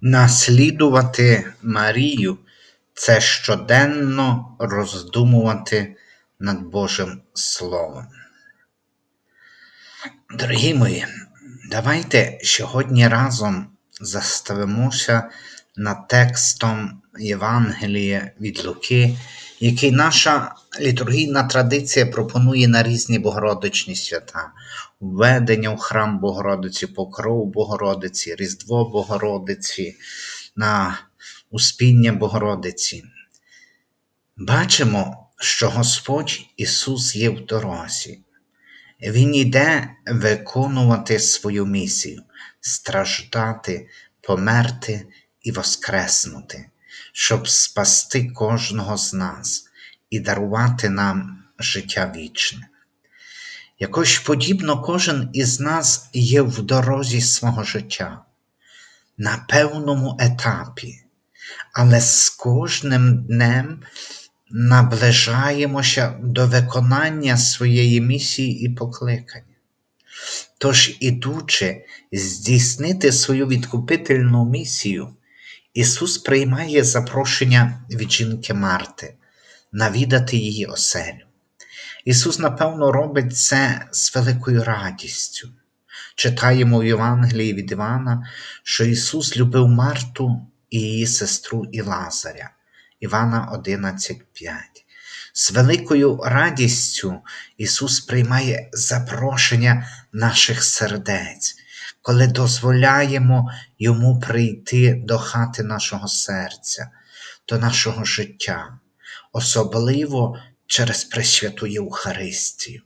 Наслідувати Марію це щоденно роздумувати над Божим Словом. Дорогі мої, давайте сьогодні разом заставимося над текстом Євангелія від Луки, який наша літургійна традиція пропонує на різні Богородичні свята, введення в храм Богородиці, покров Богородиці, Різдво Богородиці, на Успіння Богородиці. Бачимо, що Господь Ісус є в дорозі. Він йде виконувати свою місію, страждати, померти і воскреснути, щоб спасти кожного з нас і дарувати нам життя вічне. Якось подібно кожен із нас є в дорозі свого життя, на певному етапі, але з кожним днем наближаємося до виконання своєї місії і покликання. Тож, ідучи здійснити свою відкупительну місію, Ісус приймає запрошення від жінки Марти навідати її оселю. Ісус, напевно, робить це з великою радістю. Читаємо в Євангелії від Івана, що Ісус любив Марту і її сестру і Лазаря. Івана 11,5. З великою радістю Ісус приймає запрошення наших сердець, коли дозволяємо Йому прийти до хати нашого серця, до нашого життя, особливо через Пресвяту Євхаристію.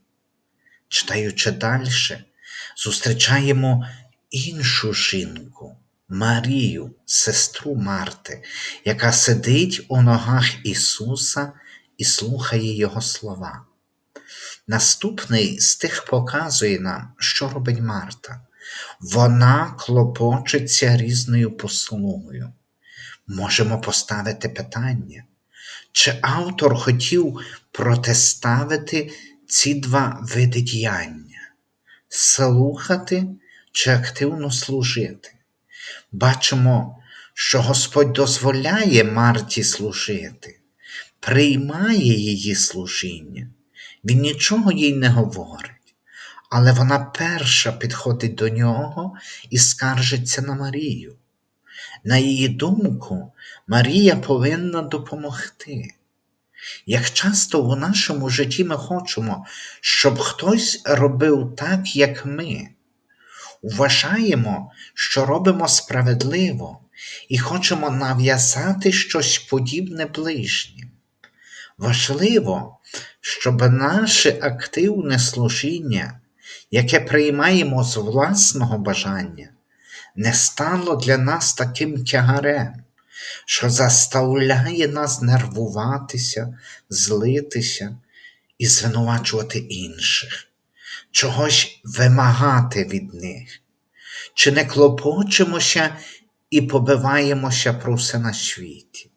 Читаючи далі, зустрічаємо іншу жінку. Марію, сестру Марти, яка сидить у ногах Ісуса і слухає Його слова. Наступний стих показує нам, що робить Марта. Вона клопочеться різною послугою. Можемо поставити питання, чи автор хотів протиставити ці два види діяння слухати чи активно служити? Бачимо, що Господь дозволяє Марті служити, приймає її служіння, Він нічого їй не говорить, але вона перша підходить до нього і скаржиться на Марію. На її думку, Марія повинна допомогти. Як часто в нашому житті ми хочемо, щоб хтось робив так, як ми. Вважаємо, що робимо справедливо і хочемо нав'язати щось подібне ближнім. Важливо, щоб наше активне служіння, яке приймаємо з власного бажання, не стало для нас таким тягарем, що заставляє нас нервуватися, злитися і звинувачувати інших чогось вимагати від них, чи не клопочемося і побиваємося про все на світі,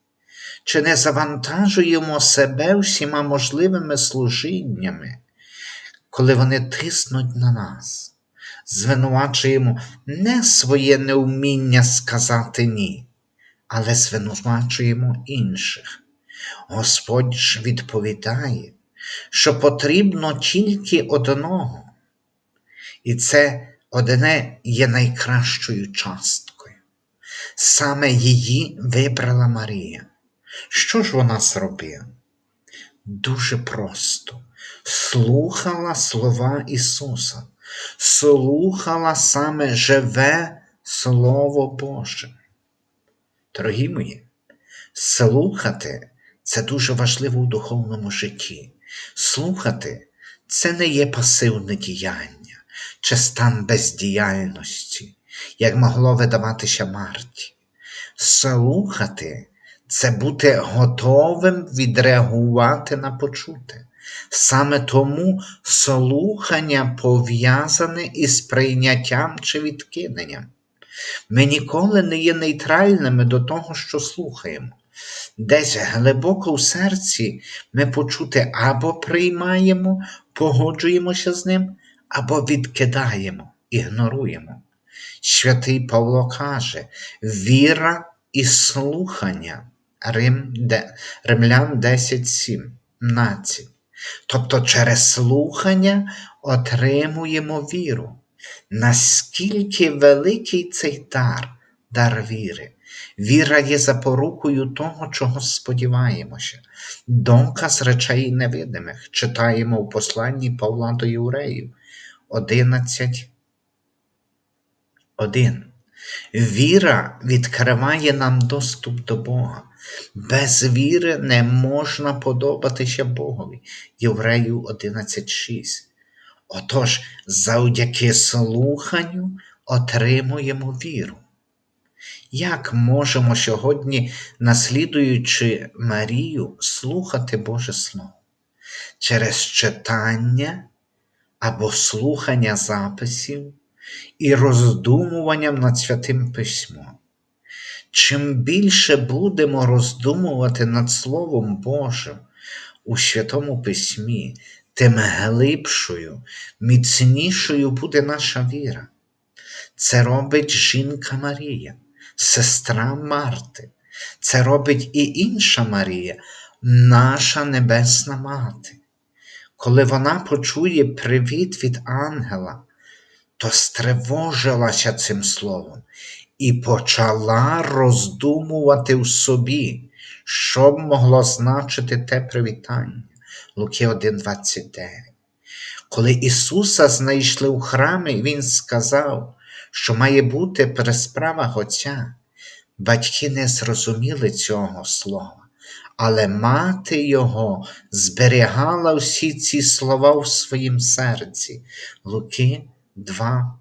чи не завантажуємо себе всіма можливими служіннями, коли вони тиснуть на нас, звинувачуємо не своє неуміння сказати ні, але звинувачуємо інших. Господь ж відповідає, що потрібно тільки одного. І це одне є найкращою часткою. Саме її вибрала Марія. Що ж вона зробила? Дуже просто слухала слова Ісуса, слухала саме живе Слово Боже. Дорогі мої, слухати це дуже важливо у духовному житті. Слухати це не є пасивне діяння чи стан бездіяльності, як могло видаватися Марті. Слухати це бути готовим відреагувати на почуте. Саме тому слухання пов'язане із прийняттям чи відкиденням. Ми ніколи не є нейтральними до того, що слухаємо. Десь глибоко в серці ми почути або приймаємо, погоджуємося з ним, або відкидаємо, ігноруємо. Святий Павло каже: віра і слухання. Рим, Римлян 10, 17. Тобто через слухання отримуємо віру. Наскільки великий цей дар, дар віри. Віра є запорукою того, чого сподіваємося, доказ речей невидимих. Читаємо в посланні Павла до Євреїв 11. 1. Віра відкриває нам доступ до Бога. Без віри не можна подобатися Богові. Євреїв 11.6. Отож, завдяки слуханню отримуємо віру. Як можемо сьогодні, наслідуючи Марію, слухати Боже Слово? Через читання або слухання записів і роздумуванням над Святим Письмом. Чим більше будемо роздумувати над Словом Божим у Святому Письмі, тим глибшою, міцнішою буде наша віра. Це робить жінка Марія, сестра Марти. Це робить і інша Марія, наша Небесна Мати. Коли вона почує привіт від ангела, то стривожилася цим словом і почала роздумувати в собі, що б могло значити те привітання. Луки 1,29. Коли Ісуса знайшли в храмі, Він сказав, що має бути при справах Отця. Батьки не зрозуміли цього слова, але мати Його зберігала всі ці слова в своїм серці. Луки 2,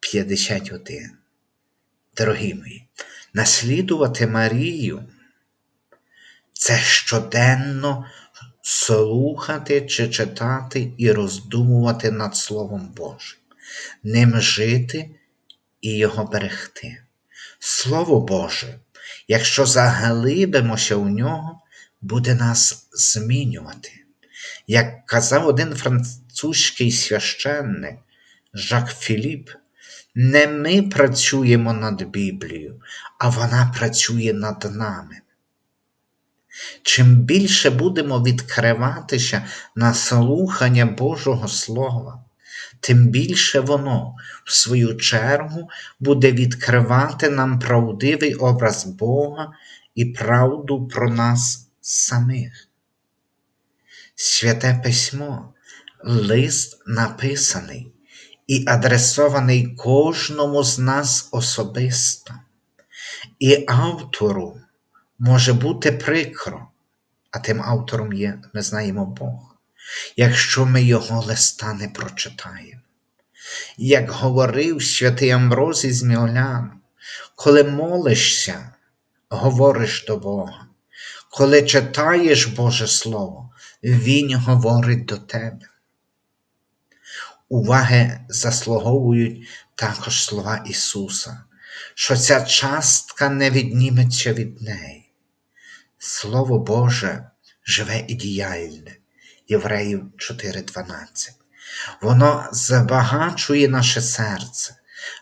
51. Дорогі мої, наслідувати Марію це щоденно слухати чи читати і роздумувати над Словом Божим, ним жити і його берегти. Слово Боже, якщо заглибимося в нього, буде нас змінювати. Як казав один французький священник Жак Філіп, не ми працюємо над Біблією, а вона працює над нами. Чим більше будемо відкриватися на слухання Божого Слова, тим більше воно, в свою чергу, буде відкривати нам правдивий образ Бога і правду про нас самих. Святе письмо, лист написаний і адресований кожному з нас особисто, і автору може бути прикро, а тим автором є, ми знаємо Бог, якщо ми його листа не прочитаємо. Як говорив святий Амброзій з Міоляну, коли молишся, говориш до Бога, коли читаєш Боже Слово, Він говорить до тебе. Уваги заслуговують також слова Ісуса, що ця частка не відніметься від неї. Слово Боже живе і діяльне, Євреїв 4:12. Воно збагачує наше серце,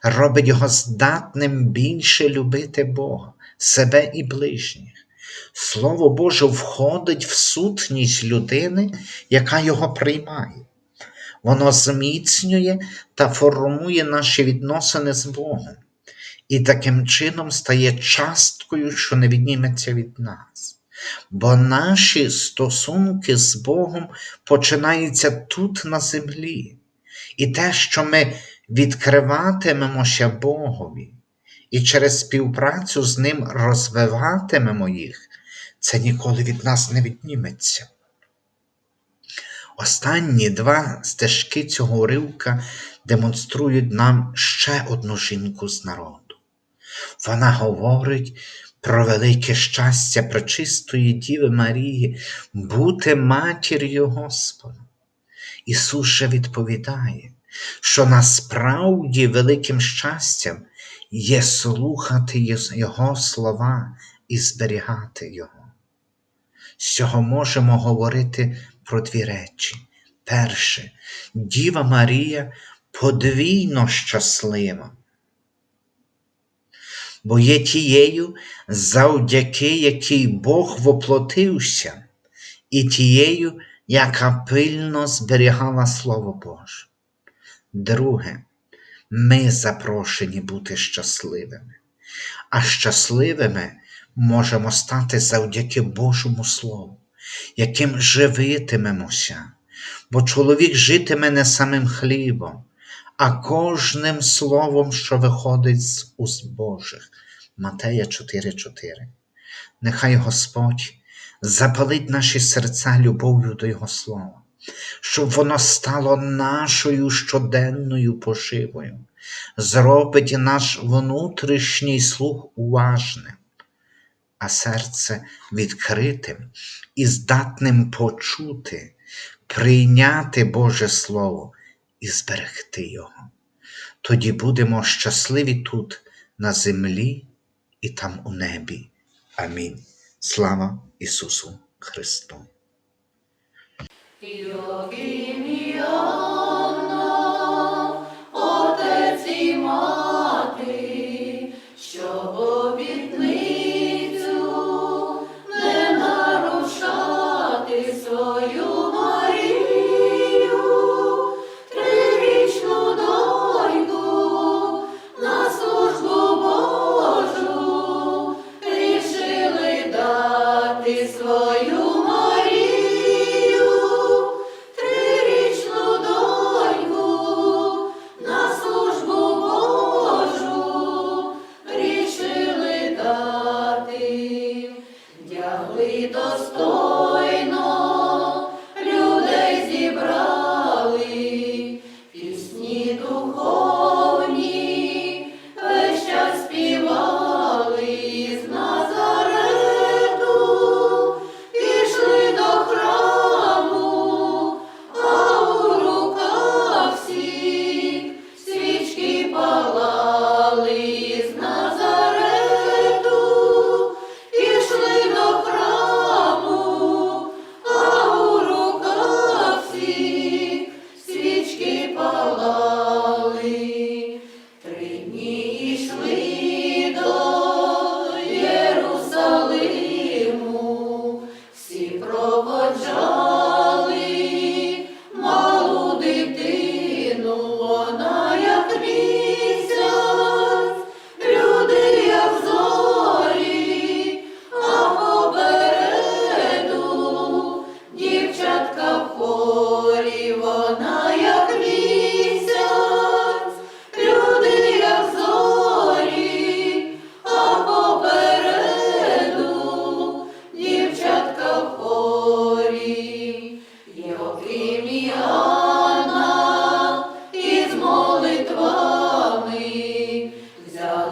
робить його здатним більше любити Бога, себе і ближніх. Слово Боже входить в сутність людини, яка його приймає. Воно зміцнює та формує наші відносини з Богом і таким чином стає часткою, що не відніметься від нас. Бо наші стосунки з Богом починаються тут на землі. І те, що ми відкриватимемося Богові і через співпрацю з Ним розвиватимемо їх, це ніколи від нас не відніметься. Останні два стежки цього уривка демонструють нам ще одну жінку з народу. Вона говорить про велике щастя пречистої Діви Марії бути матір'ю Господа. Ісус же відповідає, що насправді великим щастям є слухати Його слова і зберігати Його. З цього можемо говорити про дві речі. Перше, Діва Марія подвійно щаслива. бо є тією, завдяки якій Бог воплотився, і тією, яка пильно зберігала Слово Боже. Друге, ми запрошені бути щасливими, а щасливими можемо стати завдяки Божому Слову, яким живитимемося, бо чоловік житиме не самим хлібом, а кожним словом, що виходить з уст Божих. Матея 4,4. Нехай Господь запалить наші серця любов'ю до Його Слова, щоб воно стало нашою щоденною поживою, зробить наш внутрішній слух уважним, а серце відкритим і здатним почути, прийняти Боже Слово і зберегти Його. Тоді будемо щасливі тут, на землі і там у небі. Амінь. Слава Ісусу Христу!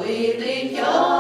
Взяли дитятко